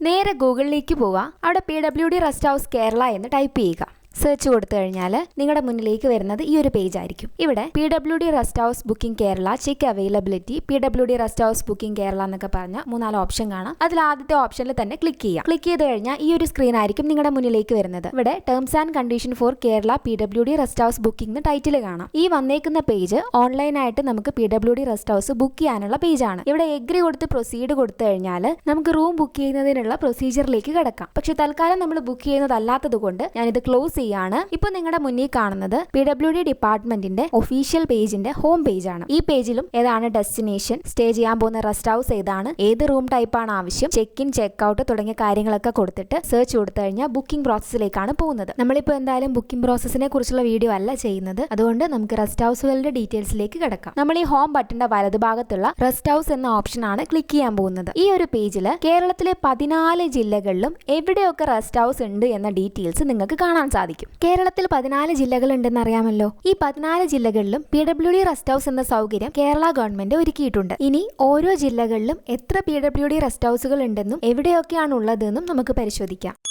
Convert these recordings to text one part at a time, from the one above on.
നേരെ ഗൂഗിളിലേക്ക് പോവുക അവിടെ P W D rest house Kerala എന്ന് ടൈപ്പ് ചെയ്യുക. സെർച്ച് കൊടുത്തു കഴിഞ്ഞാൽ നിങ്ങളുടെ മുന്നിലേക്ക് വരുന്നത് ഈ ഒരു പേജ് ആയിരിക്കും. ഇവിടെ P W D rest house booking Kerala check availability P W D rest house booking Kerala എന്നൊക്കെ പറഞ്ഞ മൂന്നാൽ ഓപ്ഷൻ കാണാം. അതിൽ ആദ്യത്തെ ഓപ്ഷനിൽ തന്നെ ക്ലിക്ക് ചെയ്യാം. ക്ലിക്ക് ചെയ്ത് കഴിഞ്ഞാൽ ഈ ഒരു സ്ക്രീൻ ആയിരിക്കും നിങ്ങളുടെ മുന്നിലേക്ക് വരുന്നത്. ഇവിടെ terms and condition for Kerala P W D rest house booking title കാണാം. ഈ വന്നേക്കുന്ന പേജ് ഓൺലൈനായിട്ട് നമുക്ക് P W D rest house book ചെയ്യാനുള്ള പേജാണ് ഇവിടെ എഗ്രി കൊടുത്ത് പ്രൊസീഡ് കൊടുത്തു കഴിഞ്ഞാൽ നമുക്ക് റൂം ബുക്ക് ചെയ്യുന്നതിനുള്ള പ്രൊസീജിയറിലേക്ക് കിടക്കാം. പക്ഷെ തൽക്കാലം നമ്മൾ ബുക്ക് ചെയ്യുന്നതല്ലാത്തത് കൊണ്ട് ഞാനിത് ക്ലോസ് ചെയ്യാണ് ഇപ്പോൾ നിങ്ങളുടെ മുന്നിൽ കാണുന്നത് പി ഡബ്ല്യു ഡി ഡിപ്പാർട്ട്മെന്റിന്റെ ഒഫീഷ്യൽ പേജിന്റെ ഹോം പേജ് ആണ് ഈ പേജിലും ഏതാണ് ഡെസ്റ്റിനേഷൻ സ്റ്റേ ചെയ്യാൻ പോകുന്ന റെസ്റ്റ് ഹൗസ് ഏതാണ് ഏത് റൂം ടൈപ്പ് ആണ് ആവശ്യം ചെക്ക് ഇൻ ചെക്ക് ഔട്ട് തുടങ്ങിയ കാര്യങ്ങളൊക്കെ കൊടുത്തിട്ട് സെർച്ച് കൊടുത്തു കഴിഞ്ഞാൽ ബുക്കിംഗ് പ്രോസസ്സിലേക്കാണ് പോകുന്നത്. നമ്മളിപ്പോൾ എന്തായാലും ബുക്കിംഗ് പ്രോസസ്സിനെ കുറിച്ചുള്ള വീഡിയോ അല്ല ചെയ്യുന്നത്. അതുകൊണ്ട് നമുക്ക് റെസ്റ്റ് ഹൗസുകളുടെ ഡീറ്റെയിൽസിലേക്ക് കിടക്കാം. നമ്മൾ ഈ ഹോം ബട്ടന്റെ വലതുഭാഗത്തുള്ള റെസ്റ്റ് ഹൗസ് എന്ന ഓപ്ഷൻ ആണ് ക്ലിക്ക് ചെയ്യാൻ പോകുന്നത്. ഈ ഒരു പേജിൽ കേരളത്തിലെ പതിനാല് ജില്ലകളിലും എവിടെയൊക്കെ റെസ്റ്റ് ഹൗസ് ഉണ്ട് എന്ന ഡീറ്റെയിൽസ് നിങ്ങൾക്ക് കാണാൻ സാധിക്കും. കേരളത്തിൽ പതിനാല് ജില്ലകളുണ്ടെന്ന് അറിയാമല്ലോ. ഈ പതിനാല് ജില്ലകളിലും P W D rest house എന്ന സൗകര്യം കേരള ഗവൺമെന്റ് ഒരുക്കിയിട്ടുണ്ട്. ഇനി ഓരോ ജില്ലകളിലും എത്ര പി ഡബ്ല്യു ഡി റെസ്റ്റ് ഹൗസുകൾ ഉണ്ടെന്നും എവിടെയൊക്കെയാണ് ഉള്ളതെന്നും നമുക്ക് പരിശോധിക്കാം.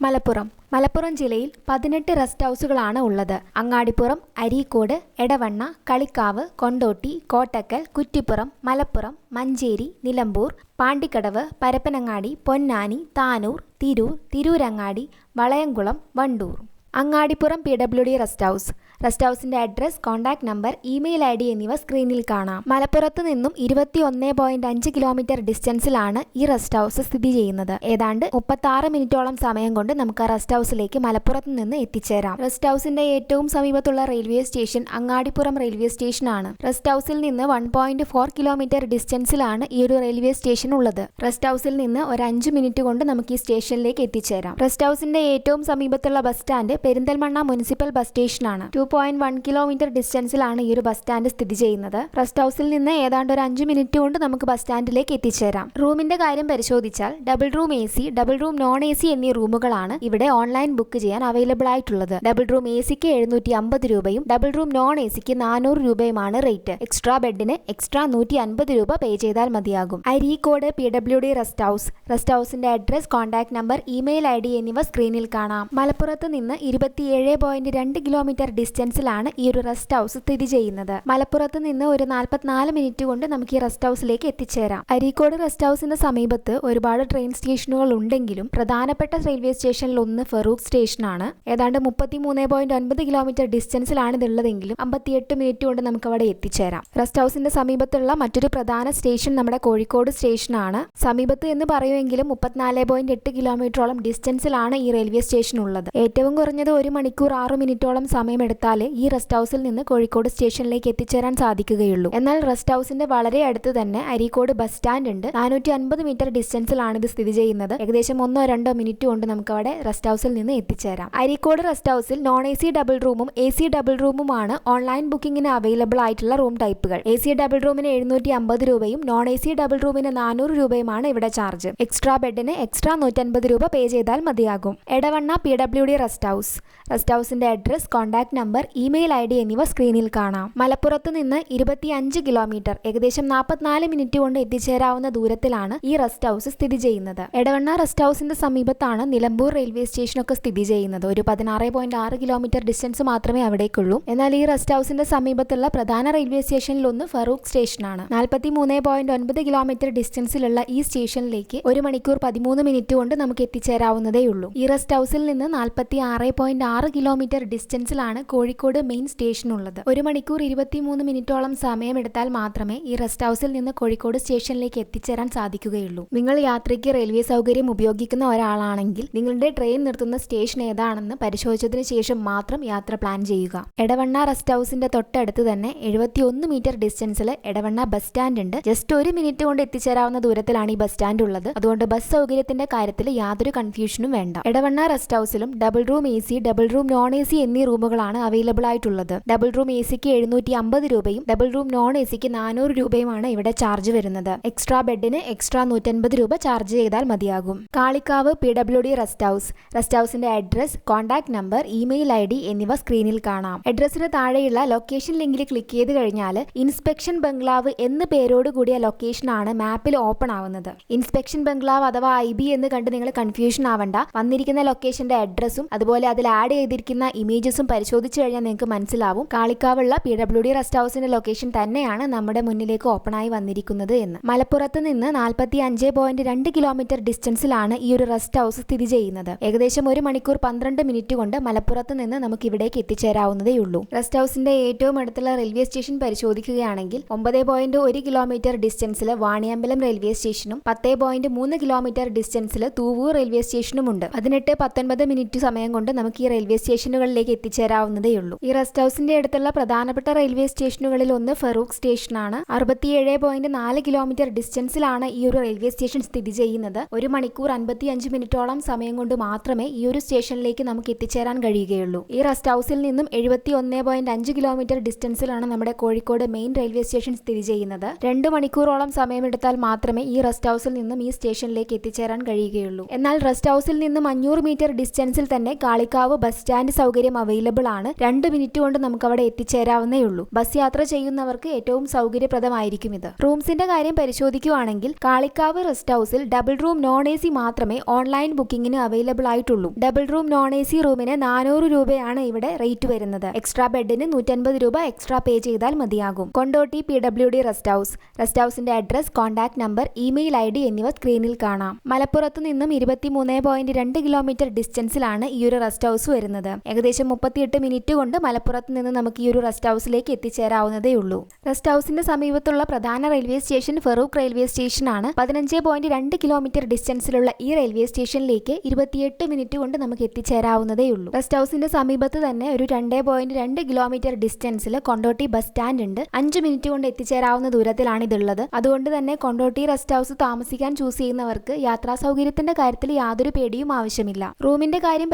മലപ്പുറം. മലപ്പുറം ജില്ലയിൽ പതിനെട്ട് റെസ്റ്റ് ഹൗസുകളാണ് ഉള്ളത്. Angadipuram Areekode Edavanna Kalikavu Kondotty Kottakkal Kuttippuram Malappuram Manjeri Nilambur Pandikkadavu Parappanangadi Ponnani Tanur Tirur Tirurangadi Valayamkulam Wandoor. Angadipuram P W D rest house. Rest ഹൗസിന്റെ address contact number email I D എന്നിവ സ്ക്രീനിൽ കാണാം. മലപ്പുറത്ത് നിന്നും ഇരുപത്തി ഒന്ന് point അഞ്ച് kilometre ഡിസ്റ്റൻസിലാണ് ഈ റെസ്റ്റ് ഹൗസ് സ്ഥിതി ചെയ്യുന്നത്. ഏതാണ്ട് മുപ്പത്തി ആറ് മിനിറ്റോളം സമയം കൊണ്ട് നമുക്ക് റെസ്റ്റ് ഹൗസിലേക്ക് മലപ്പുറത്ത് നിന്ന് എത്തിച്ചേരാം. റെസ്റ്റ് ഹൗസിന്റെ ഏറ്റവും സമീപത്തുള്ള റെയിൽവേ സ്റ്റേഷൻ അങ്ങാടിപ്പുറം റെയിൽവേ സ്റ്റേഷനാണ്. റെസ്റ്റ് ഹൗസിൽ നിന്ന് വൺ പോയിന്റ് ഫോർ കിലോമീറ്റർ ഡിസ്റ്റൻസിലാണ് ഈ ഒരു റെയിൽവേ സ്റ്റേഷൻ ഉള്ളത്. റെസ്റ്റ് ഹൗസിൽ നിന്ന് ഒരു അഞ്ച് മിനിറ്റ് കൊണ്ട് നമുക്ക് ഈ സ്റ്റേഷനിലേക്ക് എത്തിച്ചേരാം. റെസ്റ്റ് ഹൗസിന്റെ ഏറ്റവും സമീപത്തുള്ള bus stand Perinthalmanna municipal bus സ്റ്റേഷനാണ്. ടു പോയിന്റ് വൺ കിലോമീറ്റർ ഡിസ്റ്റൻസിലാണ് ഈ ഒരു ബസ് സ്റ്റാൻഡ് സ്ഥിതി ചെയ്യുന്നത്. റെസ്റ്റ് ഹൗസിൽ നിന്ന് ഏതാണ്ട് ഒരു അഞ്ച് മിനിറ്റ് കൊണ്ട് നമുക്ക് ബസ് സ്റ്റാൻഡിലേക്ക് എത്തിച്ചേരാം. റൂമിന്റെ കാര്യം പരിശോധിച്ചാൽ double room A C double room non A C എന്നീ റൂമുകളാണ് ഇവിടെ ഓൺലൈൻ ബുക്ക് ചെയ്യാൻ അവൈലബിൾ ആയിട്ടുള്ളത്. ഡബിൾ റൂം എ സിക്ക് എഴുന്നൂറ്റി അമ്പത് രൂപയും ഡബിൾ റൂം നോൺ എ സിക്ക് നാനൂറ് രൂപയുമാണ് റേറ്റ്. എക്സ്ട്രാ ബെഡിന് എക്സ്ട്രാ നൂറ്റി അൻപത് രൂപ പേ ചെയ്താൽ മതിയാകും. Areekode P W D rest house. Rest ഹൗസിന്റെ address contact number email I D എന്നിവ സ്ക്രീനിൽ കാണാം. മലപ്പുറത്ത് നിന്ന് ഇരുപത്തിയേഴ് പോയിന്റ് രണ്ട് കിലോമീറ്റർ ഡിസ്റ്റൻസിലാണ് ഈ ഒരു റെസ്റ്റ് ഹൗസ് സ്ഥിതി ചെയ്യുന്നത്. മലപ്പുറത്ത് നിന്ന് ഒരു നാൽപ്പത്തിനാല് മിനിറ്റ് കൊണ്ട് നമുക്ക് ഈ റെസ്റ്റ് ഹൗസിലേക്ക് എത്തിച്ചേരാം. അരീക്കോട് റെസ്റ്റ് ഹൗസിന്റെ സമീപത്ത് ഒരുപാട് ട്രെയിൻ സ്റ്റേഷനുകൾ ഉണ്ടെങ്കിലും പ്രധാനപ്പെട്ട റെയിൽവേ സ്റ്റേഷനിൽ ഒന്ന് ഫറൂഖ് സ്റ്റേഷനാണ്. ഏതാണ്ട് മുപ്പത്തി മൂന്ന് പോയിന്റ് ഒൻപത് കിലോമീറ്റർ ഡിസ്റ്റൻസിലാണ് ഇതുള്ളതെങ്കിലും അമ്പത്തിയെട്ട് മിനിറ്റ് കൊണ്ട് നമുക്ക് അവിടെ എത്തിച്ചേരാം. റെസ്റ്റ് ഹൗസിന്റെ സമീപത്തുള്ള മറ്റൊരു പ്രധാന സ്റ്റേഷൻ നമ്മുടെ കോഴിക്കോട് സ്റ്റേഷനാണ്. സമീപത്ത് എന്ന് പറയുമെങ്കിലും മുപ്പത്തിനാല് പോയിന്റ് എട്ട് കിലോമീറ്ററോളം ഡിസ്റ്റൻസിലാണ് ഈ റെയിൽവേ സ്റ്റേഷൻ ഉള്ളത് ഏറ്റവും കുറഞ്ഞത് ഒരു മണിക്കൂർ ആറ് മിനിറ്റോളം സമയമെടുത്താലേ ഈ റെസ്റ്റ് ഹൗസിൽ നിന്ന് കോഴിക്കോട് സ്റ്റേഷനിലേക്ക് എത്തിച്ചേരാൻ സാധിക്കുകയുള്ളൂ. എന്നാൽ റെസ്റ്റ് ഹൗസിന്റെ വളരെ അടുത്ത് തന്നെ അരീക്കോട് ബസ് സ്റ്റാൻഡ് ഉണ്ട്. നാനൂറ്റി അൻപത് മീറ്റർ ഡിസ്റ്റൻസിലാണ് ഇത് സ്ഥിതി ചെയ്യുന്നത്. ഏകദേശം ഒന്നോ രണ്ടോ മിനിറ്റ് കൊണ്ട് നമുക്ക് അവിടെ റെസ്റ്റ് ഹൗസിൽ നിന്ന് എത്തിച്ചേരാം. അരീക്കോട് റെസ്റ്റ് ഹൗസിൽ നോൺ എ സി ഡബിൾ റൂമും എ സി ഡബിൾ റൂമുമാണ് ഓൺലൈൻ ബുക്കിംഗിന് അവൈലബിൾ ആയിട്ടുള്ള റൂം ടൈപ്പുകൾ. എ സി ഡബിൾ റൂമിന് എഴുന്നൂറ്റി അമ്പത് രൂപയും നോൺ എ സി ഡബിൾ റൂമിന് നാനൂറ് രൂപയുമാണ് ഇവിടെ ചാർജ്. എക്സ്ട്രാ ബെഡിന് എക്സ്ട്രാ നൂറ്റൻപത് രൂപ പേ ചെയ്താൽ മതിയാകും. Edavanna P W D rest house. Rest ഹൗസിന്റെ address contact number email I D എന്നിവ സ്ക്രീനിൽ കാണാം. മലപ്പുറത്ത് നിന്ന് ഇരുപത്തിയഞ്ച് കിലോമീറ്റർ ഏകദേശം നാൽപ്പത്തിനാല് മിനിറ്റ് കൊണ്ട് എത്തിച്ചേരാവുന്ന ദൂരത്തിലാണ് ഈ റെസ്റ്റ് ഹൗസ് സ്ഥിതി ചെയ്യുന്നത്. എടവണ്ണ റെസ്റ്റ് ഹൗസിന്റെ സമീപത്താണ് നിലമ്പൂർ റെയിൽവേ സ്റ്റേഷനൊക്കെ സ്ഥിതി ചെയ്യുന്നത്. ഒരു പതിനാറ് പോയിന്റ് ആറ് കിലോമീറ്റർ ഡിസ്റ്റൻസ് മാത്രമേ അവിടേക്കുള്ളൂ. എന്നാൽ ഈ റെസ്റ്റ് ഹൗസിന്റെ സമീപത്തുള്ള പ്രധാന റെയിൽവേ സ്റ്റേഷനിൽ ഒന്ന് ഫറൂഖ് സ്റ്റേഷനാണ് നാൽപ്പത്തി മൂന്ന് പോയിന്റ് ഒൻപത് കിലോമീറ്റർ ഡിസ്റ്റൻസിലുള്ള ഈ സ്റ്റേഷനിലേക്ക് ഒരു മണിക്കൂർ പതിമൂന്ന് മിനിറ്റ് കൊണ്ട് നമുക്ക് എത്തിച്ചേരാവുന്നതേയുള്ളൂ. ഈ റെസ്റ്റ് ഹൗസിൽ നിന്ന് നാൽപ്പത്തി ആറ് പോയിന്റ് ആറ് കിലോമീറ്റർ ഡിസ്റ്റൻസിലാണ് കോഴിക്കോട് മെയിൻ സ്റ്റേഷൻ ഉള്ളത്. ഒരു മണിക്കൂർ ഇരുപത്തിമൂന്ന് മിനിറ്റോളം സമയമെടുത്താൽ മാത്രമേ ഈ റെസ്റ്റ് ഹൗസിൽ നിന്ന് കോഴിക്കോട് സ്റ്റേഷനിലേക്ക് എത്തിച്ചേരാൻ സാധിക്കുകയുള്ളൂ. നിങ്ങൾ യാത്രയ്ക്ക് റെയിൽവേ സൗകര്യം ഉപയോഗിക്കുന്ന ഒരാളാണെങ്കിൽ നിങ്ങളുടെ ട്രെയിൻ നിർത്തുന്ന സ്റ്റേഷൻ ഏതാണെന്ന് പരിശോധിച്ചതിന് ശേഷം മാത്രം യാത്ര പ്ലാൻ ചെയ്യുക. എടവണ്ണ റെസ്റ്റ് ഹൗസിന്റെ തൊട്ടടുത്ത് തന്നെ എഴുപത്തി ഒന്ന് മീറ്റർ ഡിസ്റ്റൻസിൽ എടവണ്ണ ബസ് സ്റ്റാൻഡ് ഉണ്ട്. ജസ്റ്റ് ഒരു മിനിറ്റ് കൊണ്ട് എത്തിച്ചേരാവുന്ന ദൂരത്തിലാണ് ഈ ബസ് സ്റ്റാൻഡ് ഉള്ളത്. അതുകൊണ്ട് ബസ് സൗകര്യത്തിന്റെ കാര്യത്തിൽ യാതൊരു കൺഫ്യൂഷനും വേണ്ട. Edavanna rest ഹൗസിലും double room A C double room non A C എന്നീ റൂമുകളാണ് അവൈലബിൾ ആയിട്ടുള്ളത് ഡബിൾ റൂം എ സിക്ക് എഴുന്നൂറ്റി അമ്പത് രൂപയും ഡബിൾ റൂം നോൺ എ സിക്ക് നാനൂറ് രൂപയുമാണ് ഇവിടെ ചാർജ് വരുന്നത്. എക്സ്ട്രാ ബെഡിന് എക്സ്ട്രാ നൂറ്റൻപത് രൂപ ചാർജ് ചെയ്താൽ മതിയാകും. Kalikavu P W D rest house. Rest ഹൗസിന്റെ address contact number email I D എന്നിവ സ്ക്രീനിൽ കാണാം. അഡ്രസ്സിന് താഴെയുള്ള ലൊക്കേഷൻ ലിങ്കിൽ ക്ലിക്ക് ചെയ്ത് കഴിഞ്ഞാൽ ഇൻസ്പെക്ഷൻ ബംഗ്ലാവ് എന്ന പേരോട് കൂടിയ ലൊക്കേഷനാണ് മാപ്പിൽ ഓപ്പൺ ആവുന്നത്. ഇൻസ്പെക്ഷൻ ബംഗ്ലാവ് അഥവാ ഐ ബി എന്ന് കണ്ട് നിങ്ങൾ കൺഫ്യൂഷൻ ആവണ്ട. വന്നിരിക്കുന്ന ലൊക്കേഷന്റെ അഡ്രസ്സും അതുപോലെ അതിൽ ആഡ് ചെയ്തിരിക്കുന്ന ഇമേജസും പരിശോധിച്ച് കഴിഞ്ഞാൽ നിങ്ങൾക്ക് മനസ്സിലാവും. കാളിക്കാവുള്ള പി ഡബ്ല്യു ഡി റെസ്റ്റ് ഹൗസിന്റെ ലൊക്കേഷൻ തന്നെയാണ് നമ്മുടെ മുന്നിലേക്ക് ഓപ്പൺ ആയി വന്നിരിക്കുന്നത് എന്ന്. മലപ്പുറത്ത് നിന്ന് നാൽപ്പത്തി അഞ്ച് പോയിന്റ് രണ്ട് കിലോമീറ്റർ ഡിസ്റ്റൻസിലാണ് ഈ ഒരു റെസ്റ്റ് ഹൗസ് സ്ഥിതി ചെയ്യുന്നത്. ഏകദേശം ഒരു മണിക്കൂർ പന്ത്രണ്ട് മിനിറ്റ് കൊണ്ട് മലപ്പുറത്ത് നിന്ന് നമുക്ക് ഇവിടേക്ക് എത്തിച്ചേരാവുന്നതേ ഉള്ളൂ. റെസ്റ്റ് ഹൗസിന്റെ ഏറ്റവും അടുത്തുള്ള റെയിൽവേ സ്റ്റേഷൻ പരിശോധിക്കുകയാണെങ്കിൽ ഒമ്പത് പോയിന്റ് ഒരു കിലോമീറ്റർ ഡിസ്റ്റൻസിൽ വാണിയമ്പലം റെയിൽവേ സ്റ്റേഷനും പത്ത് പോയിന്റ് മൂന്ന് കിലോമീറ്റർ ഡിസ്റ്റൻസിൽ തൂവൂർ റെയിൽവേ സ്റ്റേഷനുമുണ്ട് പതിനെട്ട് പത്തൊൻപത് മിനിറ്റ് സമയം കൊണ്ട് നമുക്ക് ഈ റെയിൽവേ സ്റ്റേഷനുകളിലേക്ക് എത്തിച്ചേരാവുന്നതേയുള്ളൂ ഈ റെസ്റ്റ് ഹൗസിന്റെ അടുത്തുള്ള പ്രധാനപ്പെട്ട റെയിൽവേ സ്റ്റേഷനുകളിൽ ഒന്ന് ഫറൂഖ് സ്റ്റേഷനാണ്. അറുപത്തിയേഴ് പോയിന്റ് നാല് കിലോമീറ്റർ ഡിസ്റ്റൻസിലാണ് ഈ ഒരു റെയിൽവേ സ്റ്റേഷൻ സ്ഥിതി ചെയ്യുന്നത്. ഒരു മണിക്കൂർ അൻപത്തി അഞ്ച് മിനിറ്റോളം സമയം കൊണ്ട് മാത്രമേ ഈ ഒരു സ്റ്റേഷനിലേക്ക് നമുക്ക് എത്തിച്ചേരാൻ കഴിയുകയുള്ളൂ. ഈ റെസ്റ്റ് ഹൗസിൽ നിന്നും എഴുപത്തി ഒന്ന് പോയിന്റ് അഞ്ച് കിലോമീറ്റർ ഡിസ്റ്റൻസിലാണ് നമ്മുടെ കോഴിക്കോട് മെയിൻ റെയിൽവേ സ്റ്റേഷൻ സ്ഥിതി ചെയ്യുന്നത്. രണ്ട് മണിക്കൂറോളം സമയമെടുത്താൽ മാത്രമേ ഈ റെസ്റ്റ് ഹൗസിൽ നിന്നും ഈ സ്റ്റേഷനിലേക്ക് എത്തിച്ചേരാൻ കഴിയുകയുള്ളൂ. എന്നാൽ റെസ്റ്റ് ഹൗസിൽ നിന്നും അഞ്ഞൂറ് മീറ്റർ ഡിസ്റ്റൻസിൽ തന്നെ കാളിക്കാവ് ബസ് സ്റ്റാൻഡ് സൗകര്യം അവൈലബിൾ ആണ്. രണ്ട് മിനിറ്റ് കൊണ്ട് നമുക്ക് അവിടെ എത്തിച്ചേരാവുന്നേ ഉള്ളൂ. ബസ് യാത്ര ചെയ്യുന്നവർക്ക് ഏറ്റവും സൗകര്യപ്രദമായിരിക്കും ഇത്. റൂംസിന്റെ കാര്യം പരിശോധിക്കുകയാണെങ്കിൽ കാളിക്കാവ് റെസ്റ്റ് ഹൗസിൽ double room non A C മാത്രമേ ഓൺലൈൻ ബുക്കിംഗിന് അവൈലബിൾ ആയിട്ടുള്ളൂ. Double room non A C റൂമിന് നാനൂറ് രൂപയാണ് ഇവിടെ റേറ്റ് വരുന്നത്. എക്സ്ട്രാ ബെഡിന് നൂറ്റൻപത് രൂപ എക്സ്ട്രാ പേ ചെയ്താൽ മതിയാകും. Kondotty P W D rest house rest ഹൗസിന്റെ address contact number email I D എന്നിവ സ്ക്രീനിൽ കാണാം. മലപ്പുറത്ത് നിന്നും ഇരുപത്തിമൂന്ന് പോയിന്റ് രണ്ട് കിലോമീറ്റർ ഡിസ്റ്റൻസിലാണ് ഈ ഒരു റെസ്റ്റ് ഹൗസ് വരുന്നത്. ഏകദേശം മുപ്പത്തിയെട്ട് മിനിറ്റ് കൊണ്ട് മലപ്പുറത്ത് നിന്ന് നമുക്ക് ഈ ഒരു റെസ്റ്റ് ഹൗസിലേക്ക് എത്തിച്ചേരാവുന്നതേ ഉള്ളൂ. റെസ്റ്റ് ഹൗസിന്റെ സമീപത്തുള്ള പ്രധാന റെയിൽവേ സ്റ്റേഷൻ ഫറൂഖ് റെയിൽവേ സ്റ്റേഷനാണ് പതിനഞ്ച് പോയിന്റ് രണ്ട് കിലോമീറ്റർ ഡിസ്റ്റൻസിലുള്ള ഈ റെയിൽവേ സ്റ്റേഷനിലേക്ക് ഇരുപത്തിയെട്ട് മിനിറ്റ് കൊണ്ട് നമുക്ക് എത്തിച്ചേരാവുന്നതേ ഉള്ളൂ. റെസ്റ്റ് ഹൗസിന്റെ സമീപത്ത് തന്നെ ഒരു രണ്ട് പോയിന്റ് രണ്ട് കിലോമീറ്റർ ഡിസ്റ്റൻസിൽ കൊണ്ടോട്ടി ബസ് സ്റ്റാൻഡ് ഉണ്ട്. അഞ്ച് മിനിറ്റ് കൊണ്ട് എത്തിച്ചേരാവുന്ന ദൂരത്തിലാണ് ഇതുള്ളത്. അതുകൊണ്ട് തന്നെ കൊണ്ടോട്ടി റെസ്റ്റ് ഹൗസ് താമസിക്കാൻ ചൂസ് ചെയ്യുന്നവർക്ക് യാത്രാ സൗകര്യത്തിന്റെ കാര്യത്തിൽ യാതൊരു പേടിയും ആവശ്യമില്ല. റൂമിന്റെ കാര്യം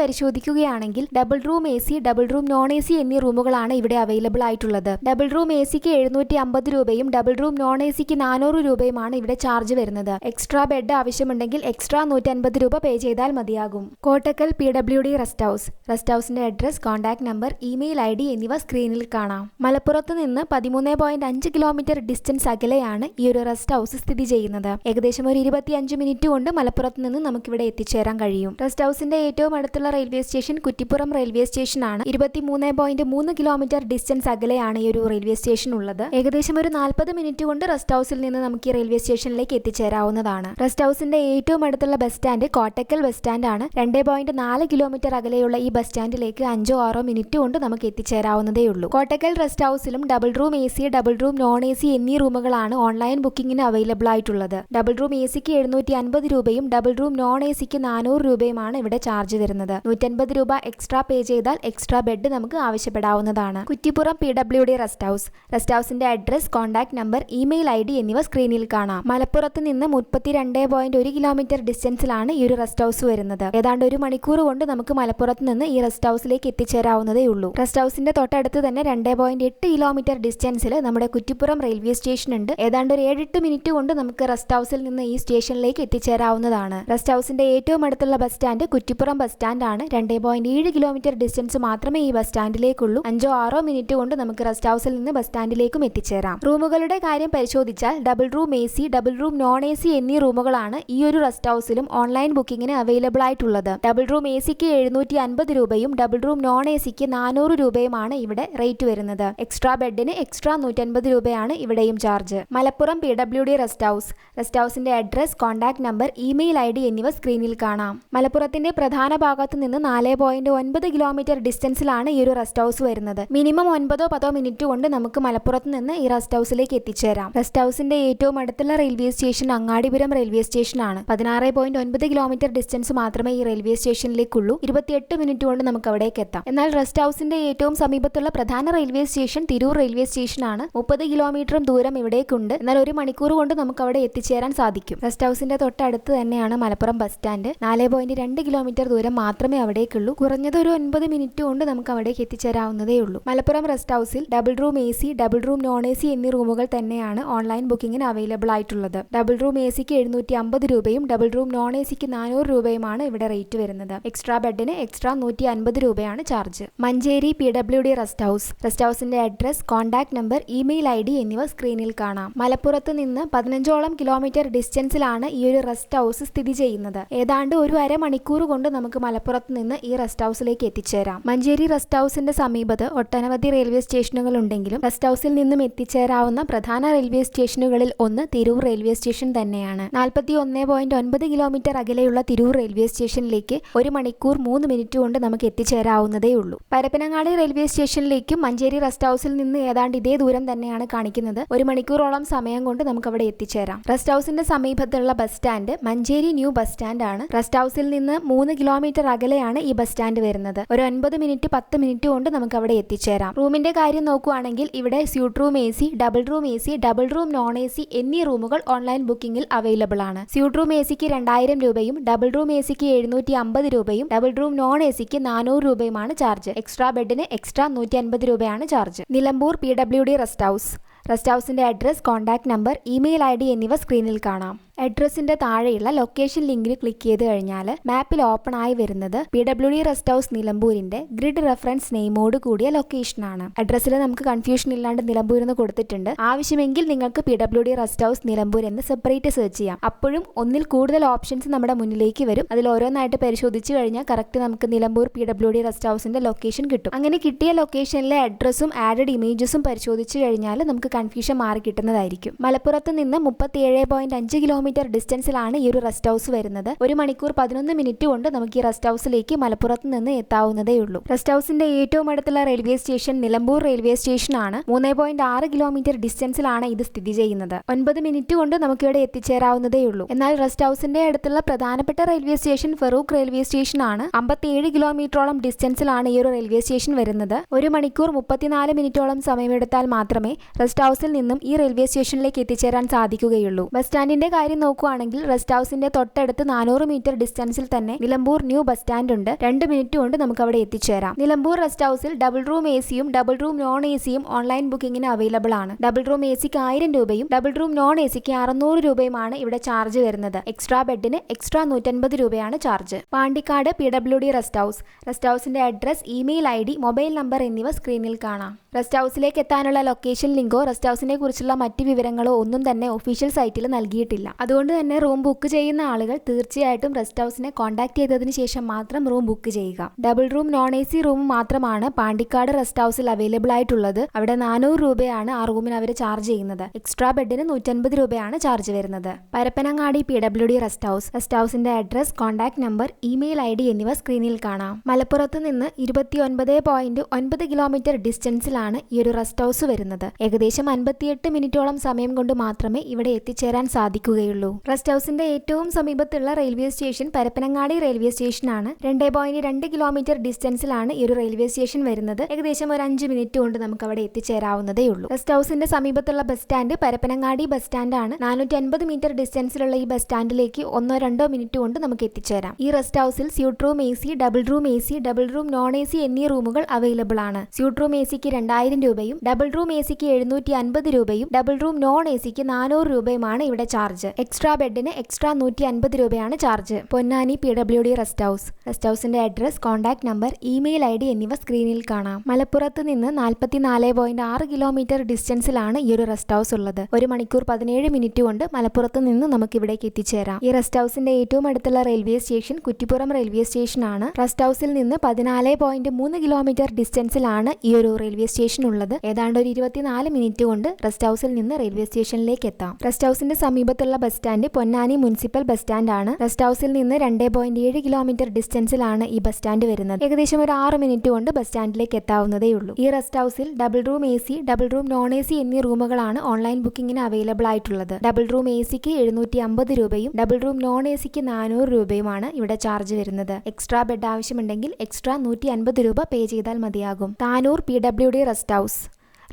പരിശോധിക്കുകയാണെങ്കിൽ double room A C double room non A C എന്നീ റൂമുകളാണ് ഇവിടെ അവൈലബിൾ ആയിട്ടുള്ളത്. ഡബിൾ റൂം എ സിക്ക് എഴുന്നൂറ്റി അമ്പത് രൂപയും ഡബിൾ റൂം നോൺ എ സിക്ക് നാനൂറ് രൂപയുമാണ് ഇവിടെ ചാർജ് വരുന്നത്. എക്സ്ട്രാ ബെഡ് ആവശ്യമുണ്ടെങ്കിൽ എക്സ്ട്രാ നൂറ്റൻപത് രൂപ പേ ചെയ്താൽ മതിയാകും. Kottakkal P W D rest house rest ഹൗസിന്റെ address contact number email I D എന്നിവ സ്ക്രീനിൽ കാണാം. മലപ്പുറത്ത് നിന്ന് പതിമൂന്ന് പോയിന്റ് അഞ്ച് കിലോമീറ്റർ ഡിസ്റ്റൻസ് അകലെയാണ് ഈ ഒരു റെസ്റ്റ് ഹൗസ് സ്ഥിതി ചെയ്യുന്നത്. ഏകദേശം ഒരു ഇരുപത്തിയഞ്ച് മിനിറ്റ് കൊണ്ട് മലപ്പുറത്ത് നിന്ന് നമുക്കിവിടെ എത്തിച്ചേരാൻ കഴിയും. റെസ്റ്റ് ഹൗസിന്റെ ഏറ്റവും അടുത്തുള്ള റെയിൽവേ സ്റ്റേഷൻ കുറ്റിപ്പുറം റെയിൽവേ സ്റ്റേഷനാണ്. ഇരുപത്തിമൂന്ന് പോയിന്റ് മൂന്ന് കിലോമീറ്റർ ഡിസ്റ്റൻസ് അകലെയാണ് ഈ ഒരു റെയിൽവേ സ്റ്റേഷൻ ഉള്ളത്. ഏകദേശം ഒരു നാൽപ്പത് മിനിറ്റ് കൊണ്ട് റെസ്റ്റ് ഹൗസിൽ നിന്ന് നമുക്ക് ഈ റെയിൽവേ സ്റ്റേഷനിലേക്ക് എത്തിച്ചേരാവുന്നതാണ്. റെസ്റ്റ് ഹൗസിന്റെ ഏറ്റവും അടുത്തുള്ള bus stand Kottakkal bus stand ആണ് രണ്ട് പോയിന്റ് നാല് കിലോമീറ്റർ അകലെയുള്ള ഈ ബസ് സ്റ്റാൻഡിലേക്ക് അഞ്ചോ ആറോ മിനിറ്റ് കൊണ്ട് നമുക്ക് എത്തിച്ചേരാവുന്നതേ ഉള്ളൂ Kottakkal rest ഹൗസിലും double room A C double room non A C എന്നീ റൂമുകളാണ് ഓൺലൈൻ ബുക്കിംഗിന് അവൈലബിൾ ആയിട്ടുള്ളത്. ഡബിൾ റൂം എ സിക്ക് എഴുന്നൂറ്റി അൻപത് രൂപയും ഡബിൾ റൂം നോൺ എ സിക്ക് നാനൂറ് രൂപയുമാണ് ഇവിടെ ചാർജ് തരുന്നത്. നൂറ്റൻപത് രൂപ എക്സ്ട്രാ പേ ചെയ്താൽ എക്സ്ട്രാ ബെഡ് നമുക്ക് ആവശ്യപ്പെടാവുന്നതാണ്. Kuttippuram P W D rest house rest ഹൗസിന്റെ address contact number email I D എന്നിവ സ്ക്രീനിൽ കാണാം. മലപ്പുറത്ത് നിന്ന് മുപ്പത്തി രണ്ട് പോയിന്റ് ഒരു കിലോമീറ്റർ ഡിസ്റ്റൻസിലാണ് ഈ ഒരു റെസ്റ്റ് ഹൗസ് വരുന്നത്. ഏതാണ്ട് ഒരു മണിക്കൂർ കൊണ്ട് നമുക്ക് മലപ്പുറത്ത് നിന്ന് ഈ റെസ്റ്റ് ഹൗസിലേക്ക് എത്തിച്ചേരാവുന്നതേ ഉള്ളൂ. റെസ്റ്റ് ഹൗസിന്റെ തൊട്ടടുത്ത് തന്നെ രണ്ട് പോയിന്റ് എട്ട് കിലോമീറ്റർ ഡിസ്റ്റൻസിൽ നമ്മുടെ കുറ്റിപ്പുറം റെയിൽവേ സ്റ്റേഷൻ ഉണ്ട്. ഏതാണ്ട് ഒരു ഏഴെട്ട് മിനിറ്റ് കൊണ്ട് നമുക്ക് റെസ്റ്റ് ഹൗസിൽ നിന്ന് ഈ സ്റ്റേഷനിലേക്ക് എത്തിച്ചേരാവുന്നതാണ്. റെസ്റ്റ് ഹൗസിന്റെ ഏറ്റവും അടുത്തുള്ള bus stand Kuttippuram bus stand ആണ്. രണ്ട് പോയിന്റ് ഏഴ് കിലോമീറ്റർ ഡിസ്റ്റൻസ് മാത്രമേ ഈ ബസ് സ്റ്റാൻഡിലേക്കുള്ളൂ അഞ്ചോ ആറോ മിനിറ്റ് കൊണ്ട് നമുക്ക് റെസ്റ്റ് ഹൗസിൽ നിന്ന് ബസ് സ്റ്റാൻഡിലേക്കും എത്തിച്ചേരാം. റൂമുകളുടെ കാര്യം പരിശോധിച്ചാൽ double room A C double room non A C എന്നീ റൂമുകളാണ് ഈ ഒരു റെസ്റ്റ് ഹൗസിലും ഓൺലൈൻ ബുക്കിംഗിന് അവൈലബിൾ ആയിട്ടുള്ളത്. ഡബിൾ റൂം എ സിക്ക് എഴുന്നൂറ്റി അൻപത് രൂപയും ഡബിൾ റൂം നോൺ എ സിക്ക് നാനൂറ് രൂപയുമാണ് ഇവിടെ റേറ്റ് വരുന്നത്. എക്സ്ട്രാ ബെഡിന് എക്സ്ട്രാ നൂറ്റൻപത് രൂപയാണ് ഇവിടെയും charge Malappuram P W D rest house rest ഹൗസിന്റെ address contact number email I D എന്നിവ സ്ക്രീനിൽ കാണാം. മലപ്പുറത്തിന്റെ പ്രധാന ഭാഗത്തു നിന്ന് നാല് പോയിന്റ് ഒൻപത് കിലോമീറ്റർ ഡിസ്റ്റൻസിലാണ് ഈ ഒരു റെസ്റ്റ് ഹൗസ് വരുന്നത്. മിനിമം ഒൻപതോ പതോ മിനിറ്റ് കൊണ്ട് നമുക്ക് മലപ്പുറത്ത് നിന്ന് ഈ റെസ്റ്റ് ഹൗസിലേക്ക് എത്തിച്ചേരാം. റെസ്റ്റ് ഹൗസിന്റെ ഏറ്റവും അടുത്തുള്ള റെയിൽവേ സ്റ്റേഷൻ അങ്ങാടിപുരം റെയിൽവേ സ്റ്റേഷനാണ് പതിനാറ് പോയിന്റ് ഒൻപത് കിലോമീറ്റർ ഡിസ്റ്റൻസ് മാത്രമേ ഈ റെയിൽവേ സ്റ്റേഷനിലേക്കുള്ളൂ ഇരുപത്തിയെട്ട് മിനിറ്റ് കൊണ്ട് നമുക്ക് അവിടേക്ക് എത്താം. എന്നാൽ റെസ്റ്റ് ഹൗസിന്റെ ഏറ്റവും സമീപത്തുള്ള പ്രധാന റെയിൽവേ സ്റ്റേഷൻ തിരൂർ റെയിൽവേ സ്റ്റേഷനാണ് മുപ്പത് കിലോമീറ്ററും ദൂരം ഇവിടേക്കുണ്ട്. എന്നാൽ ഒരു മണിക്കൂർ കൊണ്ട് നമുക്ക് അവിടെ എത്തിച്ചേരാൻ സാധിക്കും. റെസ്റ്റ് ഹൗസിന്റെ തൊട്ടടുത്ത് തന്നെയാണ് മലപ്പുറം ബസ് സ്റ്റാൻഡ് നാല് പോയിന്റ് രണ്ട് കിലോമീറ്റർ ദൂരം മാത്രമേ അവിടേക്കുള്ളൂ. ഉള്ളൂ. കുറഞ്ഞത് ഒരു ഒൻപത് മിനിറ്റ് കൊണ്ട് നമുക്ക് അവിടേക്ക് എത്തിച്ചേരാവുന്നതേ ഉള്ളൂ. മലപ്പുറം റെസ്റ്റ് ഹൗസിൽ double room A C double room non A C എന്നീ റൂമുകൾ തന്നെയാണ് ഓൺലൈൻ ബുക്കിംഗിന് അവൈലബിൾ ആയിട്ടുള്ളത്. ഡബിൾ റൂം എ സിക്ക് എഴുന്നൂറ്റി അമ്പത് രൂപയും ഡബിൾ റൂം നോൺ എ സിക്ക് നാനൂറ് രൂപയുമാണ് ഇവിടെ റേറ്റ് വരുന്നത്. എക്സ്ട്രാ ബെഡിന് എക്സ്ട്രാ നൂറ്റി അൻപത് രൂപയാണ് charge. Manjeri P W D rest house. Rest ഹൗസിന്റെ address contact number email I D എന്നിവ സ്ക്രീനിൽ കാണാം. മലപ്പുറത്ത് നിന്ന് പതിനഞ്ചോളം കിലോമീറ്റർ ഡിസ്റ്റൻസിലാണ് ഈ ഒരു റെസ്റ്റ് ഹൗസ് സ്ഥിതി ചെയ്യുന്നത്. ഏതാണ്ട് ഒരു അരമണിക്കൂർ കൊണ്ട് നമുക്ക് മലപ്പുറത്ത് നിന്ന് ഈ റെസ്റ്റ് ഹൗസിലേക്ക് എത്തിച്ചേരാം. മഞ്ചേരി റെസ്റ്റ് ഹൗസിന്റെ സമീപത്ത് ഒട്ടനവധി റെയിൽവേ സ്റ്റേഷനുകൾ ഉണ്ടെങ്കിലും റെസ്റ്റ് ഹൗസിൽ നിന്നും എത്തിച്ചേരാവുന്ന പ്രധാന റെയിൽവേ സ്റ്റേഷനുകളിൽ ഒന്ന് തിരൂർ റെയിൽവേ സ്റ്റേഷൻ തന്നെയാണ്. നാൽപ്പത്തി ഒന്ന് പോയിന്റ് ഒൻപത് കിലോമീറ്റർ അകലെയുള്ള തിരൂർ റെയിൽവേ സ്റ്റേഷനിലേക്ക് ഒരു മണിക്കൂർ മൂന്ന് മിനിറ്റ് കൊണ്ട് നമുക്ക് എത്തിച്ചേരാവുന്നതേ ഉള്ളൂ. പരപ്പനങ്ങാടി റെയിൽവേ സ്റ്റേഷനിലേക്കും മഞ്ചേരി റെസ്റ്റ് ഹൗസിൽ നിന്ന് ഏതാണ്ട് ഇതേ ദൂരം തന്നെയാണ് കാണിക്കുന്നത്. ഒരു മണിക്കൂറോളം സമയം കൊണ്ട് നമുക്ക് അവിടെ എത്തിച്ചേരാം. റെസ്റ്റ് ഹൗസിന്റെ സമീപത്തുള്ള bus stand Manjeri new bus stand ആണ് റെസ്റ്റ് ഹൗസിൽ നിന്ന് മൂന്ന് കിലോമീറ്റർ അകലെയാണ് ഈ ബസ് സ്റ്റാൻഡ് വരുന്നത്. ഒരു ഒൻപത് മിനിറ്റ് പത്ത് മിനിറ്റ് കൊണ്ട് നമുക്ക് അവിടെ എത്തിച്ചേരാം. റൂമിന്റെ കാര്യം നോക്കുവാണെങ്കിൽ ഇവിടെ suite room A C double room A C double room non A C എന്നീ റൂമുകൾ ഓൺലൈൻ ബുക്കിംഗിൽ അവൈലബിൾ ആണ്. സ്യൂട്ട് റൂം എ സിക്ക് രണ്ടായിരം രൂപയും ഡബിൾ റൂം എ സിക്ക് എഴുന്നൂറ്റി അമ്പത് രൂപയും ഡബിൾ റൂം നോൺ എ സിക്ക് നാനൂറ് രൂപയുമാണ് ചാർജ്. എക്സ്ട്രാ ബെഡിന് എക്സ്ട്രാ നൂറ്റി അൻപത് രൂപയാണ് charge. Nilambur P W D rest house. Rest ഹൗസിന്റെ address contact number email I D എന്നിവ സ്ക്രീനിൽ കാണാം. അഡ്രസ്സിന്റെ താഴെയുള്ള ലൊക്കേഷൻ ലിങ്കിൽ ക്ലിക്ക് ചെയ്ത് കഴിഞ്ഞാൽ മാപ്പിൽ ഓപ്പൺ ആയി വരുന്നത് P W D rest house നിലമ്പൂരിന്റെ grid reference നെയിമോട് കൂടിയ ലൊക്കേഷനാണ്. അഡ്രസ്സിൽ നമുക്ക് കൺഫ്യൂഷൻ ഇല്ലാണ്ട് നിലമ്പൂർ എന്ന് കൊടുത്തിട്ടുണ്ട്. ആവശ്യമെങ്കിൽ നിങ്ങൾക്ക് P W D rest house Nilambur എന്ന് സെപ്പറേറ്റ് സെർച്ച് ചെയ്യാം. അപ്പോഴും ഒന്നിൽ കൂടുതൽ ഓപ്ഷൻസ് നമ്മുടെ മുന്നിലേക്ക് വരും. അതിൽ ഓരോന്നായിട്ട് പരിശോധിച്ച് കഴിഞ്ഞാൽ കറക്റ്റ് നമുക്ക് Nilambur P W D rest ഹൗസിന്റെ ലൊക്കേഷൻ കിട്ടും. അങ്ങനെ കിട്ടിയ ലൊക്കേഷനിലെ അഡ്രസ്സും ആഡഡ് ഇമേജസും പരിശോധിച്ച് കഴിഞ്ഞാൽ നമുക്ക് കൺഫ്യൂഷൻ മാറി കിട്ടുന്നതായിരിക്കും. മലപ്പുറത്ത് നിന്ന് മുപ്പത്തി ഏഴ് പോയിന്റ് അഞ്ച് കിലോമീറ്റർ ഡിസ്റ്റൻസിലാണ് ഈ ഒരു റെസ്റ്റ് ഹൗസ് വരുന്നത്. ഒരു മണിക്കൂർ പതിനൊന്ന് മിനിറ്റ് കൊണ്ട് നമുക്ക് ഈ റെസ്റ്റ് ഹൗസിലേക്ക് മലപ്പുറത്ത് നിന്ന് എത്താവുന്നതേ ഉള്ളൂ. റെസ്റ്റ് ഹൗസിന്റെ ഏറ്റവും അടുത്തുള്ള railway station Nilambur railway station ആണ് മൂന്ന് പോയിന്റ് ആറ് കിലോമീറ്റർ ഡിസ്റ്റൻസിലാണ് ഇത് സ്ഥിതി ചെയ്യുന്നത്. ഒൻപത് മിനിറ്റ് കൊണ്ട് നമുക്ക് ഇവിടെ എത്തിച്ചേരാവുന്നതേ ഉള്ളൂ. എന്നാൽ റെസ്റ്റ് ഹൗസിന്റെ അടുത്തുള്ള പ്രധാനപ്പെട്ട railway station Feroke railway station ആണ് അമ്പത്തിയേഴ് കിലോമീറ്ററോളം ഡിസ്റ്റൻസിലാണ് ഈ ഒരു റെയിൽവേ സ്റ്റേഷൻ വരുന്നത്. ഒരു മണിക്കൂർ മുപ്പത്തിനാല് മിനിറ്റോളം സമയമെടുത്താൽ മാത്രമേ റെസ്റ്റ് ഹൗസിൽ നിന്നും ഈ റെയിൽവേ സ്റ്റേഷനിലേക്ക് എത്തിച്ചേരാൻ സാധിക്കുകയുള്ളൂ. ബസ് സ്റ്റാൻഡിന്റെ കാര്യം നോക്കുകയാണെങ്കിൽ റെസ്റ്റ് ഹൗസിന്റെ തൊട്ടടുത്ത് നാനൂറ് മീറ്റർ ഡിസ്റ്റൻസിൽ തന്നെ നിലമ്പൂർ ന്യൂ ബസ് സ്റ്റാൻഡ് ഉണ്ട് രണ്ട് മിനിറ്റ് കൊണ്ട് നമുക്ക് അവിടെ എത്തിച്ചേരാം. നിലമ്പൂർ റെസ്റ്റ് ഹൗസിൽ ഡബിൾ റൂം എ സിയും ഡബിൾ റൂം നോൺ എ സിയും ഓൺലൈൻ ബുക്കിംഗിന് അവൈലബിൾ ആണ്. ഡബിൾ റൂം എ സിക്ക് ആയിരം രൂപയും ഡബിൾ റൂം നോൺ എ സിക്ക് അറുന്നൂറ് രൂപയുമാണ് ഇവിടെ ചാർജ് വരുന്നത്. എക്സ്ട്രാ ബെഡിന് എക്സ്ട്രാ നൂറ്റൻപത് രൂപയാണ് charge. Pandikkad P W D rest house. Rest ഹൗസിന്റെ address email I D mobile number എന്നിവ സ്ക്രീനിൽ കാണാം. റെസ്റ്റ് ഹൗസിലേക്ക് എത്താനുള്ള ലൊക്കേഷൻ ലിങ്കോ റെസ്റ്റ് ഹൗസിനെ കുറിച്ചുള്ള മറ്റ് വിവരങ്ങളോ ഒന്നും തന്നെ ഒഫീഷ്യൽ സൈറ്റിൽ നൽകിയിട്ടില്ല. അതുകൊണ്ട് തന്നെ റൂം ബുക്ക് ചെയ്യുന്ന ആളുകൾ തീർച്ചയായിട്ടും റെസ്റ്റ് ഹൗസിനെ കോൺടാക്ട് ചെയ്തതിന് ശേഷം മാത്രം റൂം ബുക്ക് ചെയ്യുക. Double room non A C room മാത്രമാണ് പാണ്ടിക്കാട് റെസ്റ്റ് ഹൗസിൽ അവൈലബിൾ ആയിട്ടുള്ളത്. അവിടെ നാനൂറ് രൂപയാണ് ആ റൂമിന് അവർ ചാർജ് ചെയ്യുന്നത്. എക്സ്ട്രാ ബെഡിന് നൂറ്റൻപത് രൂപയാണ് ചാർജ് വരുന്നത്. Parappanangadi P W D rest house rest ഹൗസിന്റെ address contact number email I D എന്നിവ സ്ക്രീനിൽ കാണാം. മലപ്പുറത്ത് നിന്ന് ഇരുപത്തി ഒൻപത് പോയിന്റ് ഒൻപത് കിലോമീറ്റർ ഡിസ്റ്റൻസിലാണ് ഈ ഒരു റെസ്റ്റ് ഹൗസ് വരുന്നത്. ഏകദേശം അൻപത്തിയെട്ട് മിനിറ്റോളം സമയം കൊണ്ട് മാത്രമേ ഇവിടെ എത്തിച്ചേരാൻ സാധിക്കുകയുള്ളൂ. റെസ്റ്റ് ഹൗസിന്റെ ഏറ്റവും സമീപത്തുള്ള റെയിൽവേ സ്റ്റേഷൻ പരപ്പനങ്ങാടി റെയിൽവേ സ്റ്റേഷനാണ്. രണ്ടേ പോയിന്റ് രണ്ട് കിലോമീറ്റർ ഡിസ്റ്റൻസിലാണ് ഈ ഒരു റെയിൽവേ സ്റ്റേഷൻ വരുന്നത്. ഏകദേശം ഒരു അഞ്ച് മിനിറ്റ് കൊണ്ട് നമുക്ക് അവിടെ എത്തിച്ചേരാവുന്നതേ ഉള്ളൂ. റെസ്റ്റ് ഹൗസിന്റെ സമീപത്തുള്ള ബസ് സ്റ്റാൻഡ് പരപ്പനങ്ങാടി ബസ് സ്റ്റാൻഡാണ്. നാനൂറ്റി അൻപത് മീറ്റർ ഡിസ്റ്റൻസിലുള്ള ഈ ബസ് സ്റ്റാൻഡിലേക്ക് ഒന്നോ രണ്ടോ മിനിറ്റ് കൊണ്ട് നമുക്ക് എത്തിച്ചേരാം. ഈ റെസ്റ്റ് ഹൗസിൽ suite room A C double room A C double room non A C എന്നീ റൂമുകൾ അവൈലബിൾ ആണ്. സ്യൂട്ട് റൂം എ സിക്ക് രണ്ടായിരം രൂപയും ഡബിൾ റൂം എ സിക്ക് എഴുന്നൂറ്റി അൻപത് രൂപയും ഡബിൾ റൂം നോൺ എ സിക്ക് നാനൂറ് രൂപയുമാണ് ഇവിടെ ചാർജ്. എക്സ്ട്രാ ബെഡിന് എക്സ്ട്രാ നൂറ്റി അൻപത് രൂപയാണ് charge. Ponnani P W D rest house. Rest ഹൗസിന്റെ address contact number email I D എന്നിവ സ്ക്രീനിൽ കാണാം. മലപ്പുറത്ത് നിന്ന് നാൽപ്പത്തിനാല് പോയിന്റ് ആറ് കിലോമീറ്റർ ഡിസ്റ്റൻസിലാണ് ഈ ഒരു റെസ്റ്റ് ഹൗസ് ഉള്ളത്. ഒരു മണിക്കൂർ പതിനേഴ് മിനിറ്റ് കൊണ്ട് മലപ്പുറത്ത് നിന്ന് നമുക്ക് ഇവിടേക്ക് എത്തിച്ചേരാം. ഈ റെസ്റ്റ് ഹൗസിന്റെ ഏറ്റവും അടുത്തുള്ള railway station Kuttippuram railway station ആണ് റെസ്റ്റ് ഹൗസിൽ നിന്ന് പതിനാല് പോയിന്റ് മൂന്ന് കിലോമീറ്റർ ഡിസ്റ്റൻസിലാണ് ഈ ഒരു റെയിൽവേ സ്റ്റേഷൻ ഉള്ളത്. ഏതാണ്ട് ഒരു ഇരുപത്തിനാല് മിനിറ്റ് കൊണ്ട് റെസ്റ്റ് ഹൗസിൽ നിന്ന് റെയിൽവേ സ്റ്റേഷനിലേക്ക് എത്താം. റെസ്റ്റ് ഹൗസിന്റെ സമീപത്തുള്ള bus stand Ponnani municipal bus സ്റ്റാൻഡാണ് rest ഹൗസിൽ നിന്ന് രണ്ട് പോയിന്റ് ഏഴ് കിലോമീറ്റർ ഡിസ്റ്റൻസിലാണ് ഈ ബസ് സ്റ്റാൻഡ് വരുന്നത്. ഏകദേശം ഒരു ആറ് മിനിറ്റ് കൊണ്ട് ബസ് സ്റ്റാൻഡിലേക്ക് എത്താവുന്നതേ ഉള്ളൂ. ഈ റെസ്റ്റ് ഹൗസിൽ double room A C double room non A C എന്നീ റൂമുകളാണ് ഓൺലൈൻ ബുക്കിംഗിന് അവൈലബിൾ ആയിട്ടുള്ളത്. ഡബിൾ റൂം എ സിക്ക് എഴുന്നൂറ്റി അമ്പത് രൂപയും ഡബിൾ റൂം നോൺ എ സിക്ക് നാനൂറ് രൂപയുമാണ് ഇവിടെ ചാർജ് വരുന്നത്. എക്സ്ട്രാ ബെഡ് ആവശ്യമുണ്ടെങ്കിൽ എക്സ്ട്രാ നൂറ്റി അൻപത് രൂപ പേ ചെയ്താൽ മതിയാകും. Tanur P W D rest house.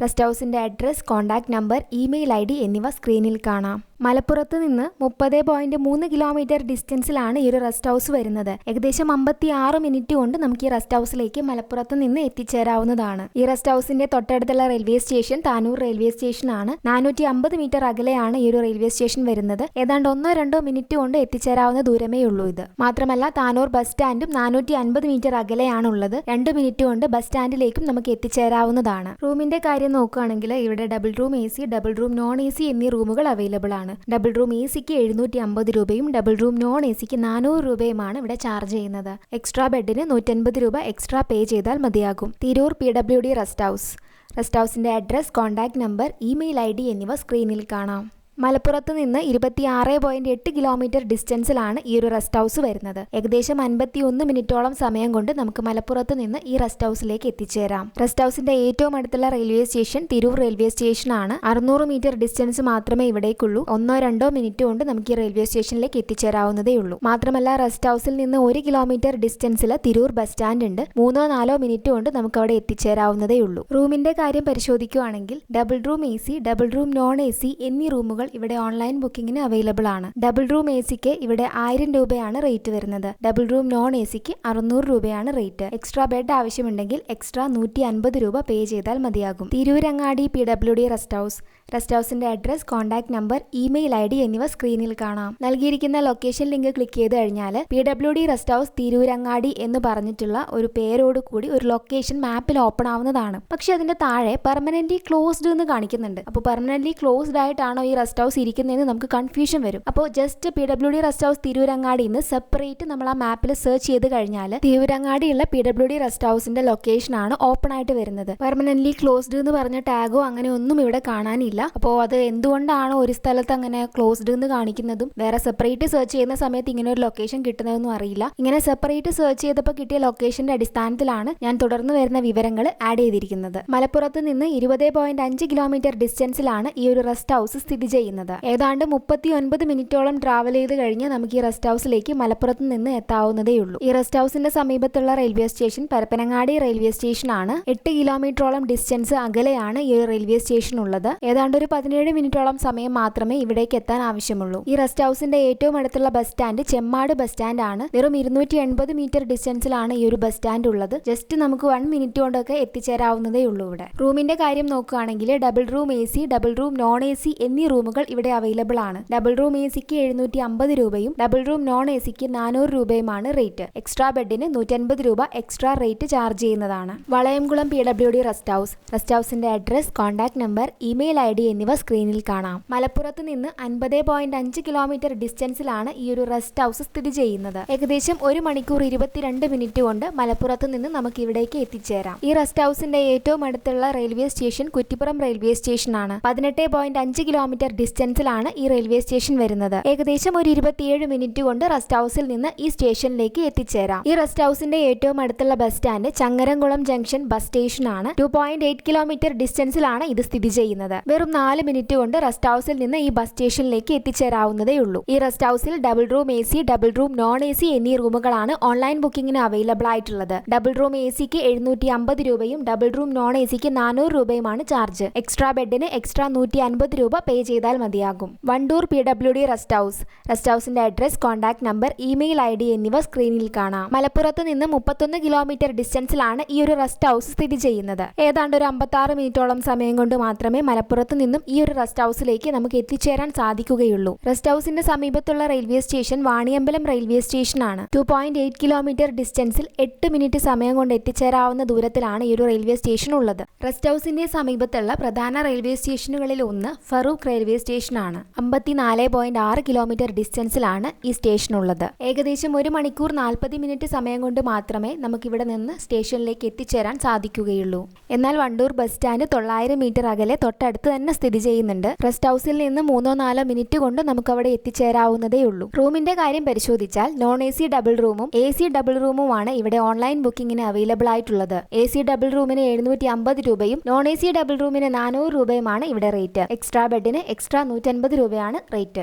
Rest ഹൗസിന്റെ address contact number email I D എന്നിവ സ്ക്രീനിൽ കാണാം. മലപ്പുറത്ത് നിന്ന് മുപ്പത് പോയിന്റ് മൂന്ന് കിലോമീറ്റർ ഡിസ്റ്റൻസിലാണ് ഈ ഒരു റെസ്റ്റ് ഹൗസ് വരുന്നത്. ഏകദേശം അമ്പത്തി ആറ് മിനിറ്റ് കൊണ്ട് നമുക്ക് ഈ റെസ്റ്റ് ഹൗസിലേക്ക് മലപ്പുറത്ത് നിന്ന് എത്തിച്ചേരാവുന്നതാണ്. ഈ റെസ്റ്റ് ഹൗസിന്റെ തൊട്ടടുത്തുള്ള റെയിൽവേ സ്റ്റേഷൻ താനൂർ റെയിൽവേ സ്റ്റേഷനാണ്. നാനൂറ്റി അമ്പത് മീറ്റർ അകലെയാണ് ഈ ഒരു റെയിൽവേ സ്റ്റേഷൻ വരുന്നത്. ഏതാണ്ട് ഒന്നോ രണ്ടോ മിനിറ്റ് കൊണ്ട് എത്തിച്ചേരാവുന്ന ദൂരമേ ഉള്ളൂ ഇത്. മാത്രമല്ല താനൂർ ബസ് സ്റ്റാൻഡും നാനൂറ്റി അൻപത് മീറ്റർ അകലെയാണുള്ളത്. രണ്ട് മിനിറ്റ് കൊണ്ട് ബസ് സ്റ്റാൻഡിലേക്കും നമുക്ക് എത്തിച്ചേരാവുന്നതാണ്. റൂമിന്റെ കാര്യം നോക്കുകയാണെങ്കിൽ ഇവിടെ double room A C double room non A C എന്നീ റൂമുകൾ അവൈലബിൾ ആണ്. ഡബിൾ റൂം എ സിക്ക് എഴുന്നൂറ്റി അമ്പത് രൂപയും ഡബിൾ റൂം നോൺ എ സിക്ക് നാനൂറ് രൂപയുമാണ് ഇവിടെ ചാർജ് ചെയ്യുന്നത്. എക്സ്ട്രാ ബെഡിന് നൂറ്റൻപത് രൂപ എക്സ്ട്രാ പേ ചെയ്താൽ മതിയാകും. Tirur P W D rest house. Rest ഹൗസിന്റെ address contact number email I D എന്നിവ സ്ക്രീനിൽ കാണാം. മലപ്പുറത്ത് നിന്ന് ഇരുപത്തിയാറ് പോയിന്റ് എട്ട് കിലോമീറ്റർ ഡിസ്റ്റൻസിലാണ് ഈ ഒരു റെസ്റ്റ് ഹൗസ് വരുന്നത്. ഏകദേശം അൻപത്തി ഒന്ന് മിനിറ്റോളം സമയം കൊണ്ട് നമുക്ക് മലപ്പുറത്ത് നിന്ന് ഈ റെസ്റ്റ് ഹൗസിലേക്ക് എത്തിച്ചേരാം. റെസ്റ്റ് ഹൗസിന്റെ ഏറ്റവും അടുത്തുള്ള റെയിൽവേ സ്റ്റേഷൻ തിരൂർ റെയിൽവേ സ്റ്റേഷനാണ്. അറുന്നൂറ് മീറ്റർ ഡിസ്റ്റൻസ് മാത്രമേ ഇവിടേക്കുള്ളൂ. ഒന്നോ രണ്ടോ മിനിറ്റ് കൊണ്ട് നമുക്ക് ഈ റെയിൽവേ സ്റ്റേഷനിലേക്ക് എത്തിച്ചേരാവുന്നതേ ഉള്ളൂ. മാത്രമല്ല റെസ്റ്റ് ഹൗസിൽ നിന്ന് ഒരു കിലോമീറ്റർ ഡിസ്റ്റൻസിൽ തിരൂർ ബസ് സ്റ്റാൻഡ് ഉണ്ട്. മൂന്നോ നാലോ മിനിറ്റ് കൊണ്ട് നമുക്ക് അവിടെ എത്തിച്ചേരാവുന്നതേ ഉള്ളൂ. റൂമിന്റെ കാര്യം പരിശോധിക്കുകയാണെങ്കിൽ double room A C double room non A C എന്നീ റൂമുകൾ ഇവിടെ ഓൺലൈൻ ബുക്കിംഗിന് അവൈലബിൾ ആണ്. ഡബിൾ റൂം എ സിക്ക് ഇവിടെ ആയിരം രൂപയാണ് റേറ്റ് വരുന്നത്. ഡബിൾ റൂം നോൺ എ സിക്ക് അറുന്നൂറ് രൂപയാണ് റേറ്റ് എക്സ്ട്രാ ബെഡ് ആവശ്യമുണ്ടെങ്കിൽ എക്സ്ട്രാ നൂറ്റി അൻപത് രൂപ പേ ചെയ്താൽ മതിയാകും. Tirurangadi P W D rest house rest ഹൗസിന്റെ address contact number email I D എന്നിവ സ്ക്രീനിൽ കാണാം. നൽകിയിരിക്കുന്ന ലൊക്കേഷൻ ലിങ്ക് ക്ലിക്ക് ചെയ്ത് കഴിഞ്ഞാൽ P W D rest house Tirurangadi എന്ന് പറഞ്ഞിട്ടുള്ള ഒരു പേരോട് കൂടി ഒരു ലൊക്കേഷൻ മാപ്പിൽ ഓപ്പൺ ആവുന്നതാണ്. പക്ഷെ അതിന്റെ താഴെ പെർമനന്റ് ക്ലോസ്ഡ് എന്ന് കാണിക്കുന്നുണ്ട്. അപ്പോൾ പെർമനന്റ് ക്ലോസ്ഡ് ആയിട്ടാണോ ഈ റെസ്റ്റ് ഹൗസ് ഇരിക്കുന്നതെന്ന് നമുക്ക് കൺഫ്യൂഷൻ വരും. അപ്പോൾ just P W D rest house Tirurangadi നിന്ന് സെപ്പറേറ്റ് നമ്മൾ ആ മാപ്പിൽ സെർച്ച് ചെയ്ത് കഴിഞ്ഞാൽ തിരൂരങ്ങാടിയുള്ള പി ഡബ്ല്യു ഡി റെസ്റ്റ് ഹൗസിന്റെ ലൊക്കേഷൻ ആണ് ഓപ്പൺ ആയിട്ട് വരുന്നത്. പെർമനന്റ്ലി ക്ലോസ്ഡ് എന്ന് പറഞ്ഞ ടാഗോ അങ്ങനെ ഒന്നും ഇവിടെ കാണാനില്ല. അപ്പോൾ അത് എന്തുകൊണ്ടാണ് ഒരു സ്ഥലത്ത് അങ്ങനെ ക്ലോസ്ഡ് എന്ന് കാണിക്കുന്നതും വേറെ സെപ്പറേറ്റ് സെർച്ച് ചെയ്യുന്ന സമയത്ത് ഇങ്ങനെ ഒരു ലൊക്കേഷൻ കിട്ടുന്നതെന്നും അറിയില്ല. ഇങ്ങനെ സെപ്പറേറ്റ് സെർച്ച് ചെയ്തപ്പോൾ കിട്ടിയ ലൊക്കേഷന്റെ അടിസ്ഥാനത്തിലാണ് ഞാൻ തുടർന്ന് വരുന്ന വിവരങ്ങൾ ആഡ് ചെയ്തിരിക്കുന്നത്. മലപ്പുറത്ത് നിന്ന് ഇരുപത് പോയിന്റ് അഞ്ച് കിലോമീറ്റർ ഡിസ്റ്റൻസിലാണ് ഈ ഒരു റെസ്റ്റ് ഹൗസ് സ്ഥിതി ചെയ്യുന്നത്. ഏതാണ്ട് മുപ്പത്തി ഒൻപത് മിനിറ്റോളം ട്രാവൽ ചെയ്ത് കഴിഞ്ഞ് നമുക്ക് ഈ റെസ്റ്റ് ഹൗസിലേക്ക് മലപ്പുറത്ത് നിന്ന് എത്താവുന്നതേ ഉള്ളൂ. ഈ റെസ്റ്റ് ഹൗസിന്റെ സമീപത്തുള്ള റെയിൽവേ സ്റ്റേഷൻ പരപ്പനങ്ങാടി റെയിൽവേ സ്റ്റേഷനാണ് എട്ട് കിലോമീറ്ററോളം ഡിസ്റ്റൻസ് അകലെയാണ് ഈ റെയിൽവേ സ്റ്റേഷൻ ഉള്ളത്. ഏതാണ്ട് ഒരു പതിനേഴ് മിനിറ്റോളം സമയം മാത്രമേ ഇവിടേക്ക് എത്താൻ ആവശ്യമുള്ളൂ. ഈ റെസ്റ്റ് ഹൗസിന്റെ ഏറ്റവും അടുത്തുള്ള bus stand Chemmad bus stand ആണ്. വെറും ഇരുന്നൂറ്റി എൺപത് മീറ്റർ ഡിസ്റ്റൻസിലാണ് ഈ ഒരു ബസ് സ്റ്റാൻഡ് ഉള്ളത്. ജസ്റ്റ് നമുക്ക് വൺ മിനിറ്റ് കൊണ്ടൊക്കെ എത്തിച്ചേരാവുന്നതേ ഉള്ളൂ ഇവിടെ. റൂമിന്റെ കാര്യം നോക്കുകയാണെങ്കിൽ double room A double room non A എന്നീ റൂമുകൾ ഇവിടെ അവൈലബിൾ ആണ്. ഡബിൾ റൂം എ സിക്ക് എഴുന്നൂറ്റി അമ്പത് രൂപയും ഡബിൾ റൂം നോൺ എ സിക്ക് നാനൂറ് രൂപയുമാണ് റേറ്റ്. എക്സ്ട്രാ ബെഡിന് നൂറ്റൻപത് രൂപ എക്സ്ട്രാ റേറ്റ് ചാർജ് ചെയ്യുന്നതാണ്. Valayamkulam P W D rest house. Rest ഹൗസിന്റെ address contact number email I D എന്നിവ സ്ക്രീനിൽ കാണാം. മലപ്പുറത്ത് നിന്ന് അൻപത് പോയിന്റ് അഞ്ച് കിലോമീറ്റർ ഡിസ്റ്റൻസിലാണ് ഈ ഒരു റെസ്റ്റ് ഹൗസ് സ്ഥിതി ചെയ്യുന്നത്. ഏകദേശം ഒരു മണിക്കൂർ ഇരുപത്തിരണ്ട് മിനിറ്റ് കൊണ്ട് മലപ്പുറത്ത് നിന്ന് നമുക്ക് ഇവിടേക്ക് എത്തിച്ചേരാം. ഈ റെസ്റ്റ് ഹൗസിന്റെ ഏറ്റവും അടുത്തുള്ള റെയിൽവേ സ്റ്റേഷൻ കുറ്റിപ്പുറം റെയിൽവേ സ്റ്റേഷനാണ്. പതിനെട്ട് പോയിന്റ് അഞ്ച് കിലോമീറ്റർ ഡിസ്റ്റൻസിലാണ് ഈ റെയിൽവേ സ്റ്റേഷൻ വരുന്നത്. ഏകദേശം ഒരു ഇരുപത്തിയേഴ് മിനിറ്റ് കൊണ്ട് റെസ്റ്റ് ഹൗസിൽ നിന്ന് ഈ സ്റ്റേഷനിലേക്ക് എത്തിച്ചേരാം. ഈ റെസ്റ്റ് ഹൗസിന്റെ ഏറ്റവും അടുത്തുള്ള bus stand Changaramkulam junction bus station ആണ്. ടു പോയിന്റ് എയ്റ്റ് കിലോമീറ്റർ ഡിസ്റ്റൻസിലാണ് ഇത് സ്ഥിതി ചെയ്യുന്നത്. വെറും നാല് മിനിറ്റ് കൊണ്ട് റെസ്റ്റ് ഹൗസിൽ നിന്ന് ഈ ബസ് സ്റ്റേഷനിലേക്ക് എത്തിച്ചേരാവുന്നതേ ഉള്ളൂ. ഈ റെസ്റ്റ് ഹൗസിൽ double room A C double room non A C എന്നീ റൂമുകളാണ് ഓൺലൈൻ ബുക്കിംഗിന് അവൈലബിൾ ആയിട്ടുള്ളത്. ഡബിൾ റൂം എ സിക്ക് എഴുന്നൂറ്റി അമ്പത് രൂപയും ഡബിൾ റൂം നോൺ എ സിക്ക് നാനൂറ് രൂപയുമാണ് ചാർജ് എക്സ്ട്രാ ബെഡിന് എക്സ്ട്രാ നൂറ്റി അൻപത് രൂപ പേ ചെയ്താൽ മതിയാകും. Wandoor P W D rest house rest ഹൗസിന്റെ address contact number email I D എന്നിവ സ്ക്രീനിൽ കാണാം. മലപ്പുറത്ത് നിന്ന് മുപ്പത്തൊന്ന് കിലോമീറ്റർ ഡിസ്റ്റൻസിലാണ് ഈ ഒരു റെസ്റ്റ് ഹൗസ് സ്ഥിതി ചെയ്യുന്നത്. ഏതാണ്ട് ഒരു അമ്പത്തി ആറ് മിനിറ്റോളം സമയം കൊണ്ട് മാത്രമേ മലപ്പുറത്ത് നിന്നും ഈ ഒരു റെസ്റ്റ് ഹൗസിലേക്ക് നമുക്ക് എത്തിച്ചേരാൻ സാധിക്കുകയുള്ളൂ. റെസ്റ്റ് ഹൗസിന്റെ സമീപത്തുള്ള റെയിൽവേ സ്റ്റേഷൻ വാണിയമ്പലം റെയിൽവേ സ്റ്റേഷനാണ് ടു പോയിന്റ് എയ്റ്റ് കിലോമീറ്റർ ഡിസ്റ്റൻസിൽ എട്ട് മിനിറ്റ് സമയം കൊണ്ട് എത്തിച്ചേരാവുന്ന ദൂരത്തിലാണ് ഈ ഒരു റെയിൽവേ സ്റ്റേഷൻ ഉള്ളത്. റെസ്റ്റ് ഹൗസിന്റെ സമീപത്തുള്ള പ്രധാന റെയിൽവേ സ്റ്റേഷനുകളിൽ ഒന്ന് ഫറൂഖ് റെയിൽവേ സ്റ്റേഷനാണ്. അമ്പത്തിനാല് പോയിന്റ് ആറ് കിലോമീറ്റർ ഡിസ്റ്റൻസിലാണ് ഈ സ്റ്റേഷൻ ഉള്ളത് ഏകദേശം ഒരു മണിക്കൂർ നാൽപ്പത് മിനിറ്റ് സമയം കൊണ്ട് മാത്രമേ നമുക്ക് ഇവിടെ നിന്ന് സ്റ്റേഷനിലേക്ക് എത്തിച്ചേരാൻ സാധിക്കുകയുള്ളൂ. എന്നാൽ വണ്ടൂർ ബസ് സ്റ്റാൻഡ് തൊള്ളായിരം മീറ്റർ അകലെ തൊട്ടടുത്ത് തന്നെ സ്ഥിതി ചെയ്യുന്നുണ്ട്. റെസ്റ്റ് ഹൗസിൽ നിന്ന് മൂന്നോ നാലോ മിനിറ്റ് കൊണ്ട് നമുക്ക് അവിടെ എത്തിച്ചേരാവുന്നതേ ഉള്ളൂ റൂമിന്റെ കാര്യം പരിശോധിച്ചാൽ നോൺ എ സി ഡബിൾ റൂമും എ സി ഡബിൾ റൂമുമാണ് ഇവിടെ ഓൺലൈൻ ബുക്കിംഗിന് അവൈലബിൾ ആയിട്ടുള്ളത് എ സി ഡബിൾ റൂമിന് എഴുന്നൂറ്റി അമ്പത് രൂപയും നോൺ എ സി ഡബിൾ റൂമിന് നാനൂറ് രൂപയുമാണ് ഇവിടെ റേറ്റ്. എക്സ്ട്രാ ബെഡിന് എക്സ്ട്രാ നൂറ്റൻപത് രൂപയാണ് റേറ്റ്.